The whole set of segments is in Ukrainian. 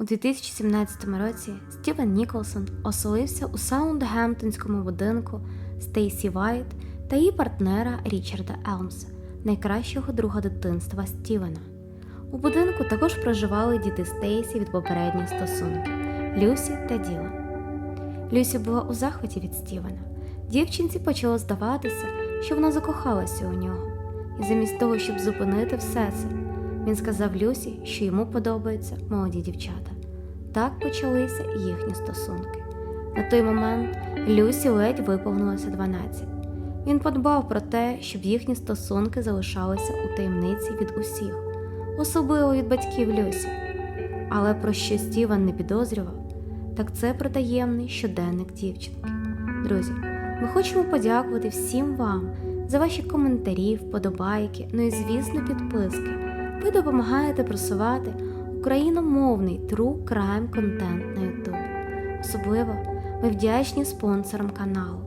У 2017 році Стівен Ніколсон оселився у Саундгемптонському будинку Стейсі Вайт та її партнера Річарда Елмса, найкращого друга дитинства Стівена. У будинку також проживали діти Стейсі від попередніх стосунків Люсі та Ділан. Люсі була у захваті від Стівена. Дівчинці почало здаватися, що вона закохалася у нього, і замість того, щоб зупинити все це, він сказав Люсі, що йому подобаються молоді дівчата. Так почалися їхні стосунки. На той момент Люсі ледь виповнилося 12. Він подбав про те, щоб їхні стосунки залишалися у таємниці від усіх, особливо від батьків Люсі. Але про що Стівен не підозрював, так це про таємний щоденник дівчинки. Друзі, ми хочемо подякувати всім вам за ваші коментарі, вподобайки, ну і звісно, підписки. Ви допомагаєте просувати україномовний true crime контент на YouTube. Особливо ми вдячні спонсорам каналу.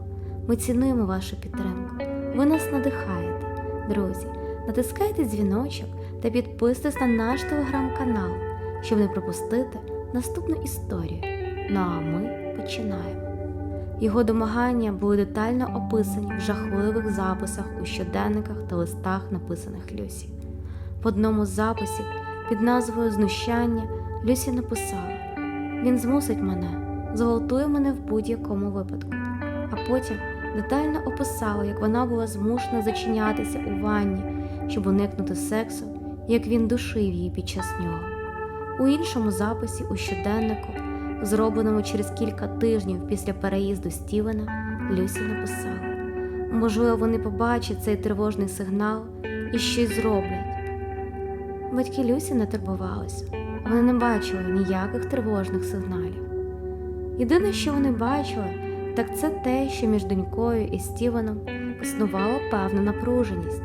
Ми цінуємо вашу підтримку. Ви нас надихаєте. Друзі, натискайте дзвіночок та підписуйтесь на наш телеграм-канал, щоб не пропустити наступну історію. Ну а ми починаємо. Його домагання були детально описані в жахливих записах у щоденниках та листах, написаних Люсі. В одному з записів під назвою Знущання Люсі написала: Він змусить мене, зґвалтує мене в будь-якому випадку. А потім детально описала, як вона була змушена зачинятися у ванні, щоб уникнути сексу, як він душив її під час нього. У іншому записі у щоденнику, зробленому через кілька тижнів після переїзду Стівена, Люсі написала: можливо, вони побачать цей тривожний сигнал і щось зроблять. Батьки Люсі не турбувалися, вони не бачили ніяких тривожних сигналів. Єдине, що вони бачили, так це те, що між донькою і Стівеном існувала певна напруженість,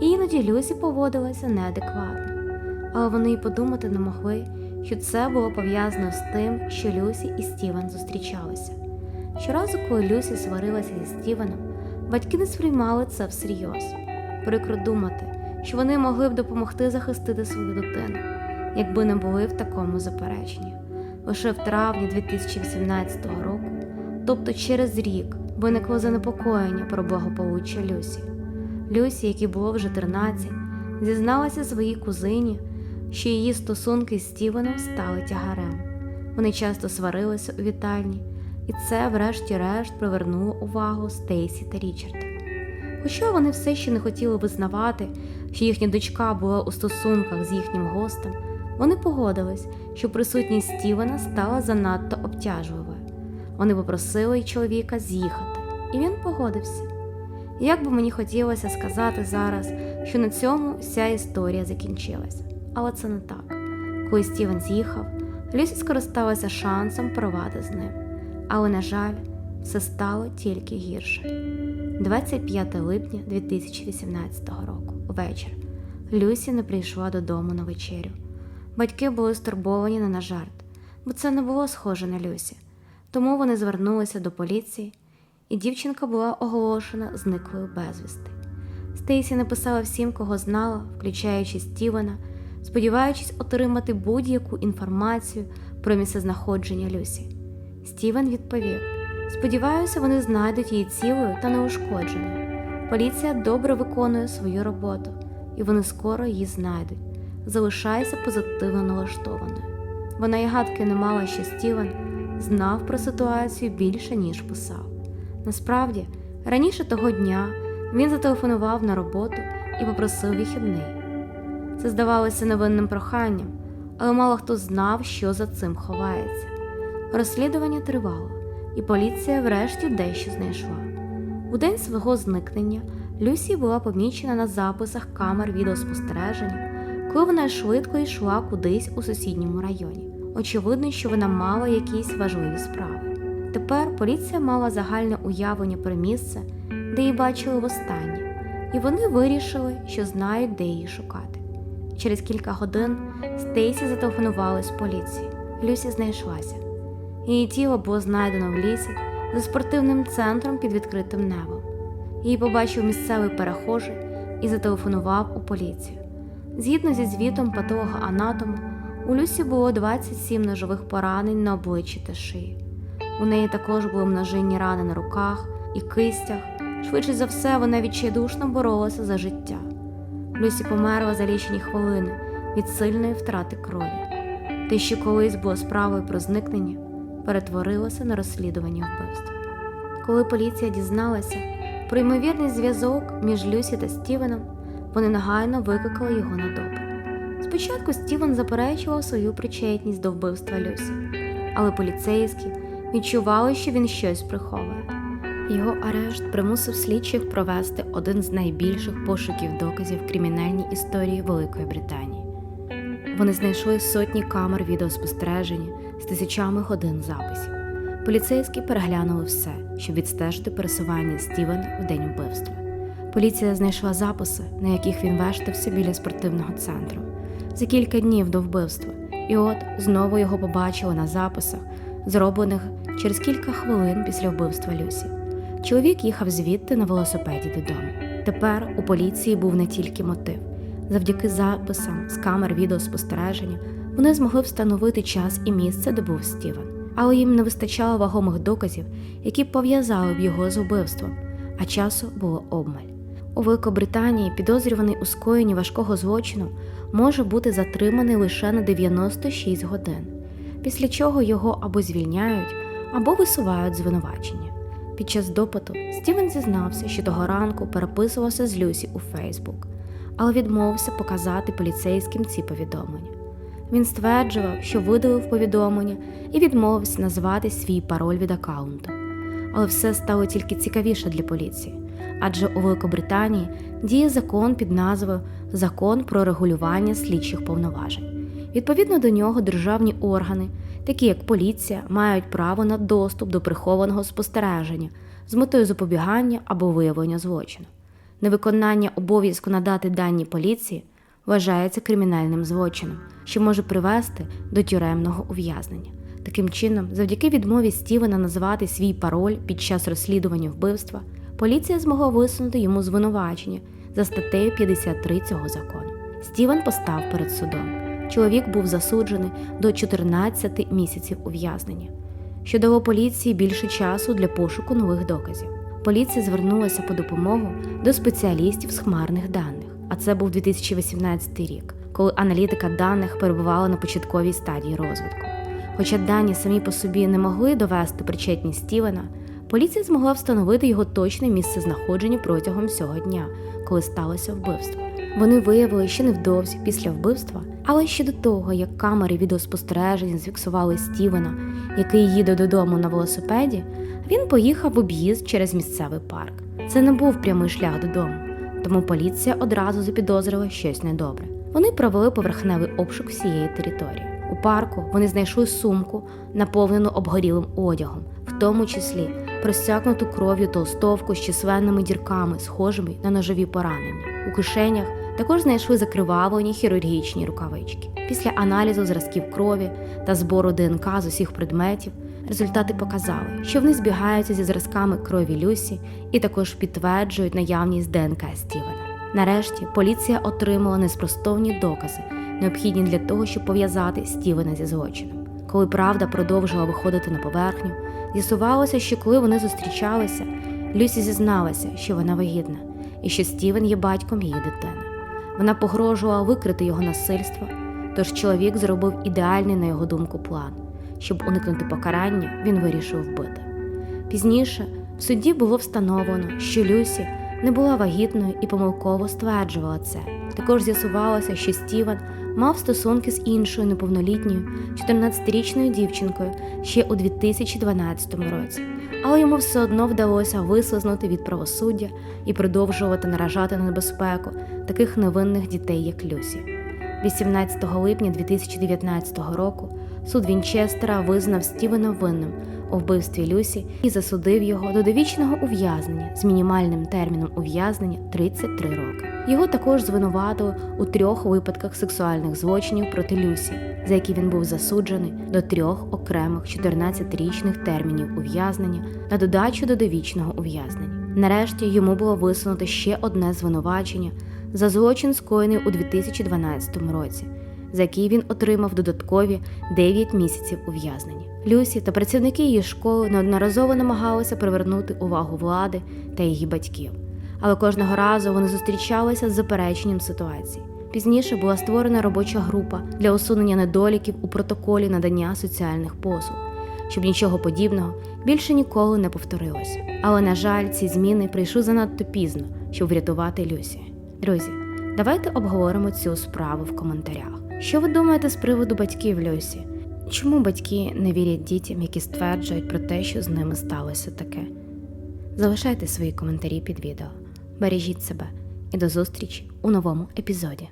і іноді Люсі поводилася неадекватно. Але вони й подумати не могли, що це було пов'язано з тим, що Люсі і Стівен зустрічалися. Щоразу, коли Люсі сварилася зі Стівеном, батьки не сприймали це всерйоз. Прикро думати, що вони могли б допомогти захистити свою дитину, якби не були в такому запереченні. Лише в травні 2018 року, тобто через рік, виникло занепокоєння про благополуччя Люсі. Люсі, якій було вже 13, зізналася своїй кузині, що її стосунки з Стівеном стали тягарем. Вони часто сварилися у вітальні, і це, врешті-решт, привернуло увагу Стейсі та Річарда. Хоча вони все ще не хотіли визнавати, що їхня дочка була у стосунках з їхнім гостем, вони погодились, що присутність Стівена стала занадто обтяжливою. Вони попросили чоловіка з'їхати, і він погодився. Як би мені хотілося сказати зараз, що на цьому вся історія закінчилася, але це не так. Коли Стівен з'їхав, Люсі скористалася шансом порвати з ним. Але, на жаль, все стало тільки гірше. 25 липня 2018 року, вечір. Люсі не прийшла додому на вечерю. Батьки були стурбовані не на жарт, бо це не було схоже на Люсі. Тому вони звернулися до поліції, і дівчинка була оголошена зниклою безвісти. Стейсі написала всім, кого знала, включаючи Стівена, сподіваючись отримати будь-яку інформацію про місцезнаходження Люсі. Стівен відповів: Сподіваюся, вони знайдуть її цілою та неушкодженою. Поліція добре виконує свою роботу, і вони скоро її знайдуть. Залишайся позитивно налаштованою. Вона й гадки не мала, що Стівен знав про ситуацію більше, ніж писав. Насправді, раніше того дня він зателефонував на роботу і попросив вихідний. Це здавалося невинним проханням, але мало хто знав, що за цим ховається. Розслідування тривало, і поліція врешті дещо знайшла. У день свого зникнення Люсі була помічена на записах камер відеоспостереження, коли вона швидко йшла кудись у сусідньому районі. Очевидно, що вона мала якісь важливі справи. Тепер поліція мала загальне уявлення про місце, де її бачили востаннє, і вони вирішили, що знають, де її шукати. Через кілька годин Стейсі зателефонували з поліції. Люсі знайшлася. Її тіло було знайдено в лісі за спортивним центром під відкритим небом. Її побачив місцевий перехожий і зателефонував у поліцію. Згідно зі звітом патолога-анатома, У Люсі було 27 ножових поранень на обличчі та шиї. У неї також були множинні рани на руках і кистях. Швидше за все, вона відчайдушно боролася за життя. Люсі померла за лічені хвилини від сильної втрати крові. Те, що колись було справою про зникнення, перетворилося на розслідування вбивства. Коли поліція дізналася про ймовірний зв'язок між Люсі та Стівеном, вони негайно викликали його на допит. Спочатку Стівен заперечував свою причетність до вбивства Люсі, але поліцейські відчували, що він щось приховує. Його арешт примусив слідчих провести один з найбільших пошуків доказів кримінальній історії Великої Британії. Вони знайшли сотні камер відеоспостереження з тисячами годин записів. Поліцейські переглянули все, щоб відстежити пересування Стівена в день вбивства. Поліція знайшла записи, на яких він вештався біля спортивного центру за кілька днів до вбивства, і от знову його побачили на записах, зроблених через кілька хвилин після вбивства Люсі. Чоловік їхав звідти на велосипеді додому. Тепер у поліції був не тільки мотив. Завдяки записам з камер відеоспостереження вони змогли встановити час і місце, де був Стівен, але їм не вистачало вагомих доказів, які пов'язали б його з вбивством, а часу було обмаль. У Великобританії підозрюваний у скоєнні важкого злочину може бути затриманий лише на 96 годин, після чого його або звільняють, або висувають звинувачення. Під час допиту Стівен зізнався, що того ранку переписувався з Люсі у Фейсбук, але відмовився показати поліцейським ці повідомлення. Він стверджував, що видалив повідомлення і відмовився назвати свій пароль від аккаунту. Але все стало тільки цікавіше для поліції, адже у Великобританії діє закон під назвою Закон про регулювання слідчих повноважень. Відповідно до нього державні органи, такі як поліція, мають право на доступ до прихованого спостереження з метою запобігання або виявлення злочину. Невиконання обов'язку надати дані поліції вважається кримінальним злочином, що може привести до тюремного ув'язнення. Таким чином, завдяки відмові Стівена назвати свій пароль під час розслідування вбивства, поліція змогла висунути йому звинувачення за статтею 53 цього закону. Стівен постав перед судом. Чоловік був засуджений до 14 місяців ув'язнення, що дало поліції більше часу для пошуку нових доказів. Поліція звернулася по допомогу до спеціалістів з хмарних даних, а це був 2018 рік, коли аналітика даних перебувала на початковій стадії розвитку. Хоча дані самі по собі не могли довести причетність Стівена, поліція змогла встановити його точне місце знаходження протягом всього дня, коли сталося вбивство. Вони виявили ще невдовзі після вбивства, але ще до того, як камери відеоспостереження зафіксували Стівена, який їде додому на велосипеді, він поїхав в об'їзд через місцевий парк. Це не був прямий шлях додому, тому поліція одразу запідозрила щось недобре. Вони провели поверхневий обшук всієї території. У парку вони знайшли сумку, наповнену обгорілим одягом, в тому числі просякнуту кров'ю толстовку з численними дірками, схожими на ножові поранення. У кишенях також знайшли закривавлені хірургічні рукавички. Після аналізу зразків крові та збору ДНК з усіх предметів результати показали, що вони збігаються зі зразками крові Люсі і також підтверджують наявність ДНК Стівена. Нарешті поліція отримала неспростовні докази, необхідні для того, щоб пов'язати Стівена зі злочином. Коли правда продовжила виходити на поверхню, з'ясувалося, що коли вони зустрічалися, Люсі зізналася, що вона вагітна, і що Стівен є батьком її дитини. Вона погрожувала викрити його насильство, тож чоловік зробив ідеальний, на його думку, план. Щоб уникнути покарання, він вирішив вбити. Пізніше в суді було встановлено, що Люсі не була вагітною і помилково стверджувала це. Також з'ясувалося, що Стівен мав стосунки з іншою неповнолітньою 14-річною дівчинкою ще у 2012 році, але йому все одно вдалося вислизнути від правосуддя і продовжувати наражати на небезпеку таких невинних дітей, як Люсі. 18 липня 2019 року суд Вінчестера визнав Стівена винним у вбивстві Люсі і засудив його до довічного ув'язнення з мінімальним терміном ув'язнення 33 роки. Його також звинуватили у трьох випадках сексуальних злочинів проти Люсі, за які він був засуджений до трьох окремих 14-річних термінів ув'язнення на додачу до довічного ув'язнення. Нарешті йому було висунуто ще одне звинувачення за злочин, скоєний у 2012 році. за який він отримав додаткові 9 місяців ув'язнення. Люсі та працівники її школи неодноразово намагалися привернути увагу влади та її батьків, але кожного разу вони зустрічалися з запереченням ситуації. Пізніше була створена робоча група для усунення недоліків у протоколі надання соціальних послуг, щоб нічого подібного більше ніколи не повторилося. Але, на жаль, ці зміни прийшли занадто пізно, щоб врятувати Люсі. Друзі, давайте обговоримо цю справу в коментарях. Що ви думаєте з приводу батьків Люсі? Чому батьки не вірять дітям, які стверджують про те, що з ними сталося таке? Залишайте свої коментарі під відео. Бережіть себе і до зустрічі у новому епізоді.